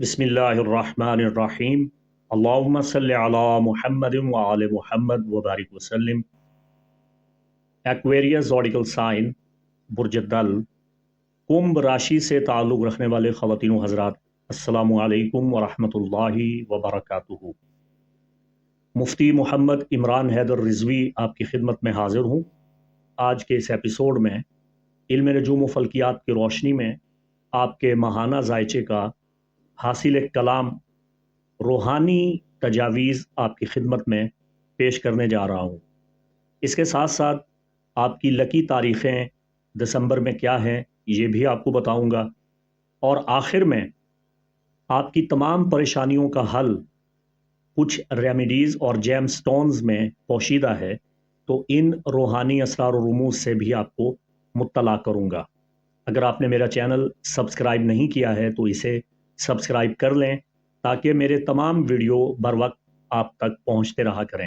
بسم اللہ الرحمن الرحیم۔ اللہم صلی علی محمد وآل محمد وبارک وسلم۔ ایکویریس زوڈیکل سائن برج دل۔ کمب راشی سے تعلق رکھنے والے خواتین و حضرات، السلام علیکم ورحمۃ اللہ وبرکاتہ۔ مفتی محمد عمران حیدر رضوی آپ کی خدمت میں حاضر ہوں۔ آج کے اس ایپیسوڈ میں، علم نجوم و فلکیات کی روشنی میں، آپ کے ماہانہ ذائچے کا حاصل کلام روحانی تجاویز آپ کی خدمت میں پیش کرنے جا رہا ہوں۔ اس کے ساتھ ساتھ آپ کی لکی تاریخیں دسمبر میں کیا ہیں یہ بھی آپ کو بتاؤں گا۔ اور آخر میں آپ کی تمام پریشانیوں کا حل کچھ ریمیڈیز اور جیم سٹونز میں پوشیدہ ہے تو ان روحانی اسرار و رموز سے بھی آپ کو مطلع کروں گا۔ اگر آپ نے میرا چینل سبسکرائب نہیں کیا ہے تو اسے سبسکرائب کر لیں تاکہ میرے تمام ویڈیو بر وقت آپ تک پہنچتے رہا کریں۔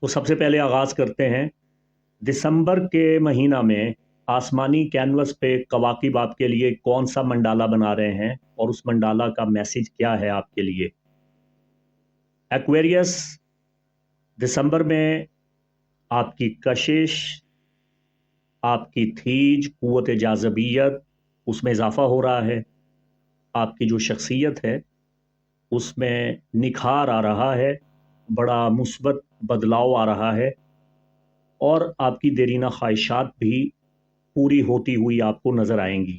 تو سب سے پہلے آغاز کرتے ہیں۔ دسمبر کے مہینہ میں آسمانی کینوس پہ کواقب آپ کے لیے کون سا منڈالا بنا رہے ہیں اور اس منڈالا کا میسیج کیا ہے آپ کے لیے؟ ایکویریس دسمبر میں آپ کی کشش، آپ کی تھیج، قوت جاذبیت، اس میں اضافہ ہو رہا ہے۔ آپ کی جو شخصیت ہے، اس میں نکھار آ رہا ہے، بڑا مثبت بدلاؤ آ رہا ہے اور آپ کی دیرینہ خواہشات بھی پوری ہوتی ہوئی آپ کو نظر آئیں گی۔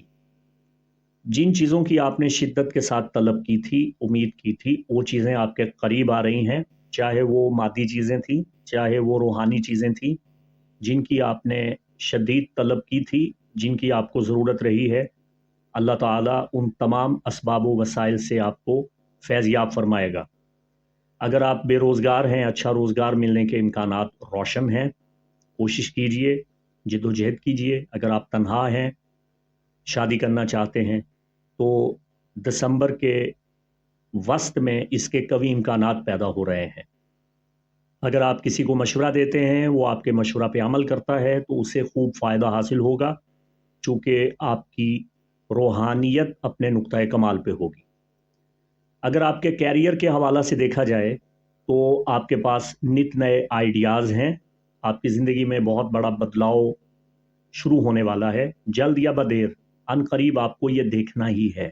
جن چیزوں کی آپ نے شدت کے ساتھ طلب کی تھی، امید کی تھی، وہ چیزیں آپ کے قریب آ رہی ہیں، چاہے وہ مادی چیزیں تھیں، چاہے وہ روحانی چیزیں تھیں، جن کی آپ نے شدید طلب کی تھی، جن کی آپ کو ضرورت رہی ہے اللہ تعالیٰ ان تمام اسباب و وسائل سے آپ کو فیض یاب فرمائے گا۔ اگر آپ بے روزگار ہیں اچھا روزگار ملنے کے امکانات روشن ہیں، کوشش کیجیے، جد و جہد کیجیے۔ اگر آپ تنہا ہیں، شادی کرنا چاہتے ہیں، تو دسمبر کے وسط میں اس کے کبھی امکانات پیدا ہو رہے ہیں۔ اگر آپ کسی کو مشورہ دیتے ہیں، وہ آپ کے مشورہ پہ عمل کرتا ہے، تو اسے خوب فائدہ حاصل ہوگا، چونکہ آپ کی روحانیت اپنے نقطۂ کمال پہ ہوگی۔ اگر آپ کے کیریئر کے حوالہ سے دیکھا جائے تو آپ کے پاس نت نئے آئیڈیاز ہیں۔ آپ کی زندگی میں بہت بڑا بدلاؤ شروع ہونے والا ہے۔ جلد یا بدیر، ان قریب آپ کو یہ دیکھنا ہی ہے۔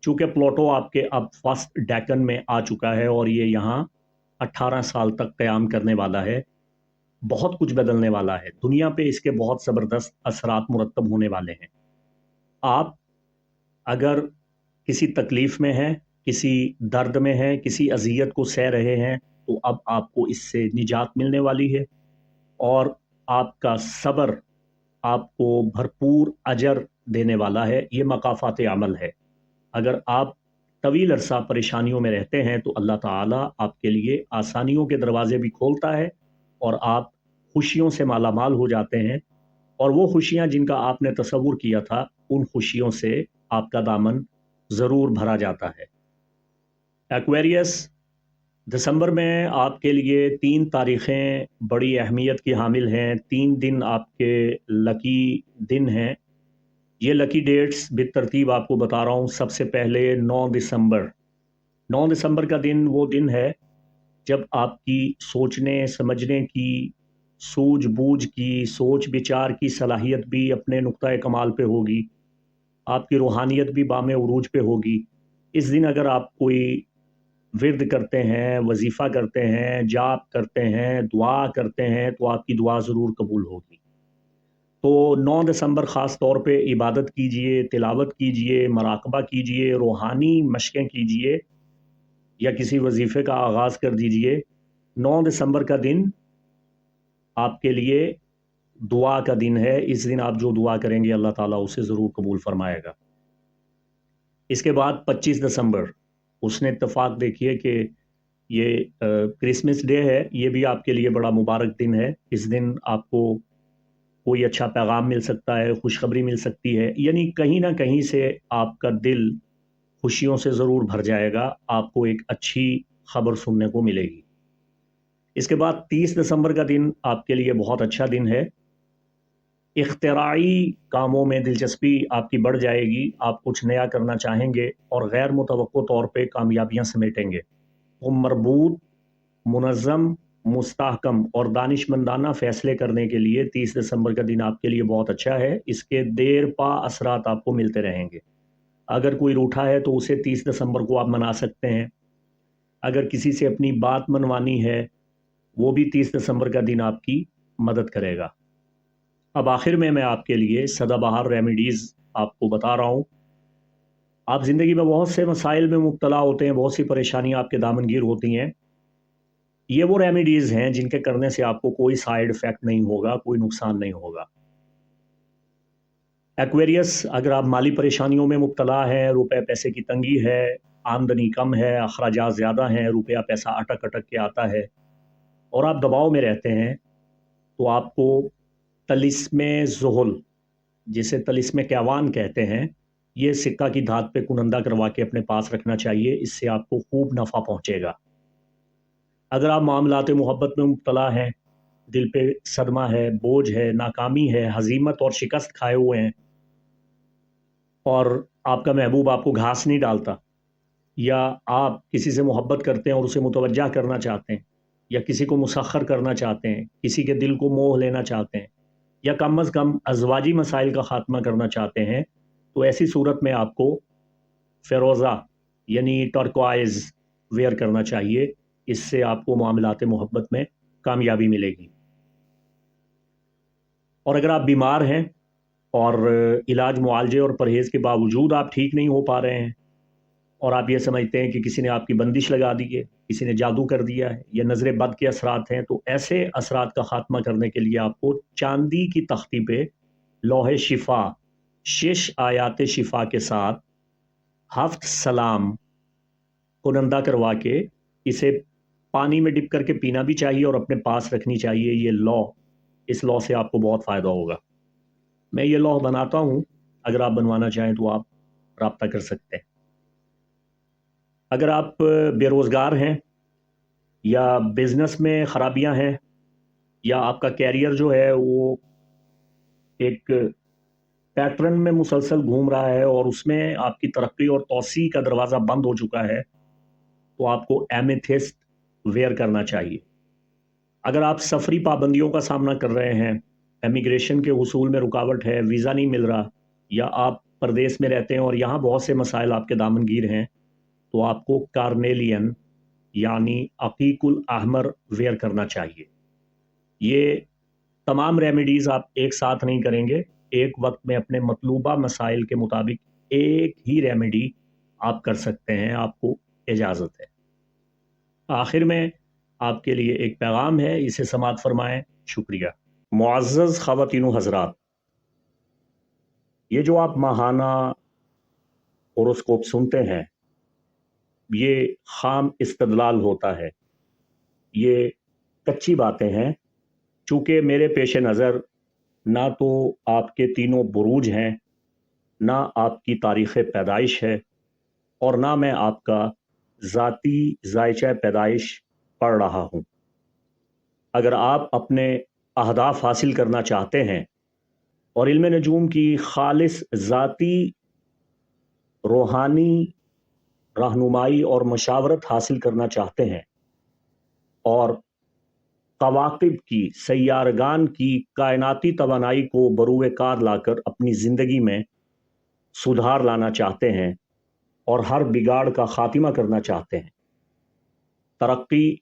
چونکہ پلوٹو آپ کے اب فرسٹ ڈیکن میں آ چکا ہے اور یہ یہاں اٹھارہ سال تک قیام کرنے والا ہے۔ بہت کچھ بدلنے والا ہے۔ دنیا پہ اس کے بہت زبردست اثرات مرتب ہونے والے ہیں۔ آپ اگر کسی تکلیف میں ہیں، کسی درد میں ہیں، کسی اذیت کو سہ رہے ہیں، تو اب آپ کو اس سے نجات ملنے والی ہے اور آپ کا صبر آپ کو بھرپور اجر دینے والا ہے، یہ مقافات عمل ہے۔ اگر آپ طویل عرصہ پریشانیوں میں رہتے ہیں، تو اللہ تعالیٰ آپ کے لیے آسانیوں کے دروازے بھی کھولتا ہے اور آپ خوشیوں سے مالا مال ہو جاتے ہیں اور وہ خوشیاں جن کا آپ نے تصور کیا تھا ان خوشیوں سے آپ کا دامن ضرور بھرا جاتا ہے۔ ایکویریس دسمبر میں آپ کے لیے تین تاریخیں بڑی اہمیت کی حامل ہیں۔ تین دن آپ کے لکی دن ہیں۔ یہ لکی ڈیٹس ترتیب آپ کو بتا رہا ہوں۔ سب سے پہلے نو دسمبر۔ نو دسمبر کا دن وہ دن ہے جب آپ کی سوچنے، سمجھنے کی سوجھ بوجھ کی، سوچ بچار کی صلاحیت بھی اپنے نقطۂ کمال پہ ہوگی۔ آپ کی روحانیت بھی بام عروج پہ ہوگی۔ اس دن اگر آپ کوئی ورد کرتے ہیں، وظیفہ کرتے ہیں، جاپ کرتے ہیں، دعا کرتے ہیں، تو آپ کی دعا ضرور قبول ہوگی۔ تو نو دسمبر خاص طور پہ عبادت کیجیے، تلاوت کیجیے، مراقبہ کیجیے، روحانی مشقیں کیجیے یا کسی وظیفے کا آغاز کر دیجیے۔ نو دسمبر کا دن آپ کے لیے دعا کا دن ہے، اس دن آپ جو دعا کریں گے، اللہ تعالیٰ اسے ضرور قبول فرمائے گا۔ اس کے بعد پچیس دسمبر، اس نے اتفاق دیکھیے کہ یہ کرسمس ڈے ہے، یہ بھی آپ کے لیے بڑا مبارک دن ہے۔ اس دن آپ کو کوئی اچھا پیغام مل سکتا ہے، خوشخبری مل سکتی ہے۔ یعنی کہیں نہ کہیں سے آپ کا دل خوشیوں سے ضرور بھر جائے گا، آپ کو ایک اچھی خبر سننے کو ملے گی۔ اس کے بعد تیس دسمبر کا دن آپ کے لیے بہت اچھا دن ہے۔ اختراعی کاموں میں دلچسپی آپ کی بڑھ جائے گی، آپ کچھ نیا کرنا چاہیں گے اور غیر متوقع طور پہ کامیابیاں سمیٹیں گے۔ وہ مربوط، منظم، مستحکم اور دانش مندانہ فیصلے کرنے کے لیے تیس دسمبر کا دن آپ کے لیے بہت اچھا ہے۔ اس کے دیر پا اثرات آپ کو ملتے رہیں گے۔ اگر کوئی روٹھا ہے تو اسے تیس دسمبر کو آپ منا سکتے ہیں۔ اگر کسی سے اپنی بات منوانی ہے، وہ بھی تیس دسمبر کا دن آپ کی مدد کرے گا۔ اب آخر میں میں آپ کے لیے سدا بہار ریمیڈیز آپ کو بتا رہا ہوں۔ آپ زندگی میں بہت سے مسائل میں مبتلا ہوتے ہیں، بہت سی پریشانیاں آپ کے دامنگیر ہوتی ہیں۔ یہ وہ ریمیڈیز ہیں جن کے کرنے سے آپ کو کوئی سائیڈ افیکٹ نہیں ہوگا، کوئی نقصان نہیں ہوگا۔ ایکویریس اگر آپ مالی پریشانیوں میں مبتلا ہیں، روپے پیسے کی تنگی ہے، آمدنی کم ہے، اخراجات زیادہ ہیں، روپیہ پیسہ اٹک اٹک کے آتا ہے اور آپ دباؤ میں رہتے ہیں، تو آپ کو تلسم زحل جسے تلسم کیوان کہتے ہیں، یہ سکہ کی دھات پہ کنندہ کروا کے اپنے پاس رکھنا چاہیے، اس سے آپ کو خوب نفع پہنچے گا۔ اگر آپ معاملات محبت میں مبتلا ہیں، دل پہ صدمہ ہے، بوجھ ہے، ناکامی ہے حزیمت اور شکست کھائے ہوئے ہیں، اور آپ کا محبوب آپ کو گھاس نہیں ڈالتا، یا آپ کسی سے محبت کرتے ہیں اور اسے متوجہ کرنا چاہتے ہیں، یا کسی کو مسخر کرنا چاہتے ہیں، کسی کے دل کو موہ لینا چاہتے ہیں یا کم از کم ازواجی مسائل کا خاتمہ کرنا چاہتے ہیں، تو ایسی صورت میں آپ کو فیروزہ یعنی ٹرکوائز ویئر کرنا چاہیے، اس سے آپ کو معاملات محبت میں کامیابی ملے گی۔ اور اگر آپ بیمار ہیں اور علاج معالجے اور پرہیز کے باوجود آپ ٹھیک نہیں ہو پا رہے ہیں اور آپ یہ سمجھتے ہیں کہ کسی نے آپ کی بندش لگا دی ہے، کسی نے جادو کر دیا ہے یا نظر بد کے اثرات ہیں، تو ایسے اثرات کا خاتمہ کرنے کے لیے آپ کو چاندی کی تختی پہ لوہے شفا، شش آیات شفا کے ساتھ ہفت سلام کو نندا کروا کے اسے پانی میں ڈپ کر کے پینا بھی چاہیے اور اپنے پاس رکھنی چاہیے۔ یہ لا اس لا سے آپ کو بہت فائدہ ہوگا۔ میں یہ لا بناتا ہوں، اگر آپ بنوانا چاہیں تو آپ رابطہ کر سکتے ہیں۔ اگر آپ بے روزگار ہیں یا بزنس میں خرابیاں ہیں یا آپ کا کیریئر جو ہے وہ ایک پیٹرن میں مسلسل گھوم رہا ہے اور اس میں آپ کی ترقی اور توسیع کا دروازہ بند ہو چکا ہے، تو آپ کو ایمیتھسٹ ویئر کرنا چاہیے۔ اگر آپ سفری پابندیوں کا سامنا کر رہے ہیں امیگریشن کے حصول میں رکاوٹ ہے ویزا نہیں مل رہا یا آپ پردیس میں رہتے ہیں اور یہاں بہت سے مسائل آپ کے دامن گیر ہیں تو آپ کو کارنیلین یعنی عقیق الاحمر ویئر کرنا چاہیے۔ یہ تمام ریمیڈیز آپ ایک ساتھ نہیں کریں گے۔ ایک وقت میں اپنے مطلوبہ مسائل کے مطابق ایک ہی ریمیڈی آپ کر سکتے ہیں، آپ کو اجازت ہے۔ آخر میں آپ کے لیے ایک پیغام ہے، اسے سماعت فرمائیں۔ شکریہ۔ معزز خواتین و حضرات، یہ جو آپ ماہانہ اوروسکوپ سنتے ہیں یہ خام استدلال ہوتا ہے۔ یہ کچی باتیں ہیں۔ چونکہ میرے پیش نظر نہ تو آپ کے تینوں بروج ہیں، نہ آپ کی تاریخ پیدائش ہے، اور نہ میں آپ کا ذاتی ذائچہ پیدائش پڑھ رہا ہوں۔ اگر آپ اپنے اہداف حاصل کرنا چاہتے ہیں، اور علم نجوم کی خالص ذاتی روحانی رہنمائی اور مشاورت حاصل کرنا چاہتے ہیں اور قواقب کی، سیارگان کی کائناتی توانائی کو بروئے کار لا کر اپنی زندگی میں سدھار لانا چاہتے ہیں اور ہر بگاڑ کا خاتمہ کرنا چاہتے ہیں۔ ترقی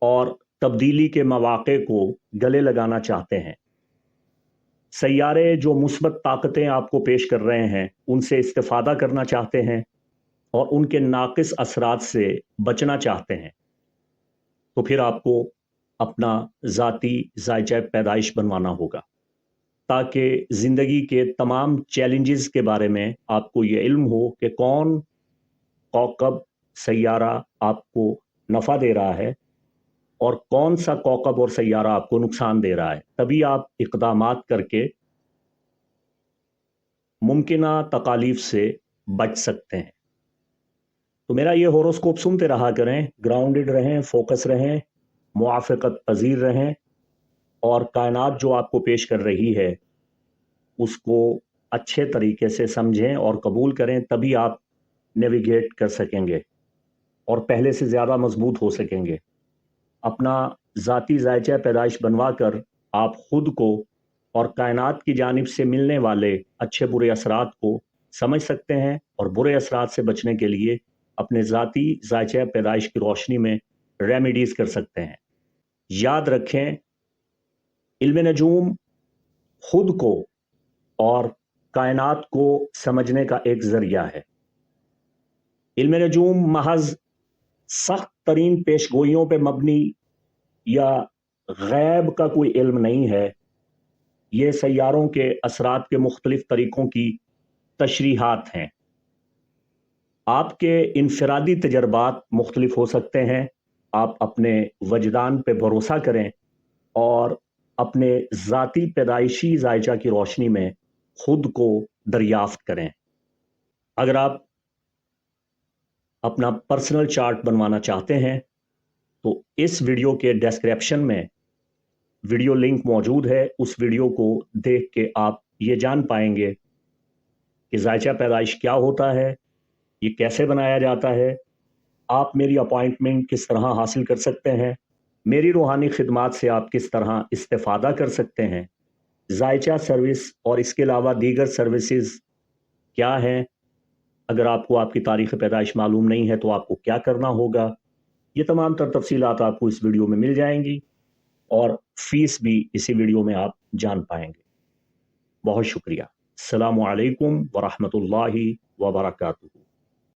اور تبدیلی کے مواقع کو گلے لگانا چاہتے ہیں۔ سیارے جو مثبت طاقتیں آپ کو پیش کر رہے ہیں، ان سے استفادہ کرنا چاہتے ہیں۔ اور ان کے ناقص اثرات سے بچنا چاہتے ہیں، تو پھر آپ کو اپنا ذاتی ذائچہ پیدائش بنوانا ہوگا۔ تاکہ زندگی کے تمام چیلنجز کے بارے میں آپ کو یہ علم ہو کہ کون کوکب سیارہ آپ کو نفع دے رہا ہے اور کون سا کوکب اور سیارہ آپ کو نقصان دے رہا ہے۔ تبھی آپ اقدامات کر کے ممکنہ تکالیف سے بچ سکتے ہیں۔ تو میرا یہ ہوروسکوپ سنتے رہا کریں، گراؤنڈڈ رہیں، فوکس رہیں، موافقت پذیر رہیں اور کائنات جو آپ کو پیش کر رہی ہے، اس کو اچھے طریقے سے سمجھیں اور قبول کریں، تبھی آپ نیویگیٹ کر سکیں گے اور پہلے سے زیادہ مضبوط ہو سکیں گے۔ اپنا ذاتی ذائچہ پیدائش بنوا کر آپ خود کو اور کائنات کی جانب سے ملنے والے اچھے برے اثرات کو سمجھ سکتے ہیں اور برے اثرات سے بچنے کے لیے اپنے ذاتی ذائچہ پیدائش کی روشنی میں ریمیڈیز کر سکتے ہیں۔ یاد رکھیں، علم نجوم خود کو اور کائنات کو سمجھنے کا ایک ذریعہ ہے۔ علم نجوم محض سخت ترین پیش گوئیوں پہ مبنی یا غیب کا کوئی علم نہیں ہے، یہ سیاروں کے اثرات کے مختلف طریقوں کی تشریحات ہیں۔ آپ کے انفرادی تجربات مختلف ہو سکتے ہیں۔ آپ اپنے وجدان پہ بھروسہ کریں اور اپنے ذاتی پیدائشی ذائچہ کی روشنی میں خود کو دریافت کریں۔ اگر آپ اپنا پرسنل چارٹ بنوانا چاہتے ہیں، تو اس ویڈیو کے ڈسکرپشن میں ویڈیو لنک موجود ہے۔ اس ویڈیو کو دیکھ کے آپ یہ جان پائیں گے کہ ذائچہ پیدائش کیا ہوتا ہے۔ یہ کیسے بنایا جاتا ہے؟ آپ میری اپوائنٹمنٹ کس طرح حاصل کر سکتے ہیں؟ میری روحانی خدمات سے آپ کس طرح استفادہ کر سکتے ہیں؟ ذائچہ سروس اور اس کے علاوہ دیگر سروسز کیا ہیں؟ اگر آپ کو آپ کی تاریخ پیدائش معلوم نہیں ہے تو آپ کو کیا کرنا ہوگا؟ یہ تمام تر تفصیلات آپ کو اس ویڈیو میں مل جائیں گی اور فیس بھی اسی ویڈیو میں آپ جان پائیں گے۔ بہت شکریہ۔ السلام علیکم ورحمۃ اللہ وبرکاتہ۔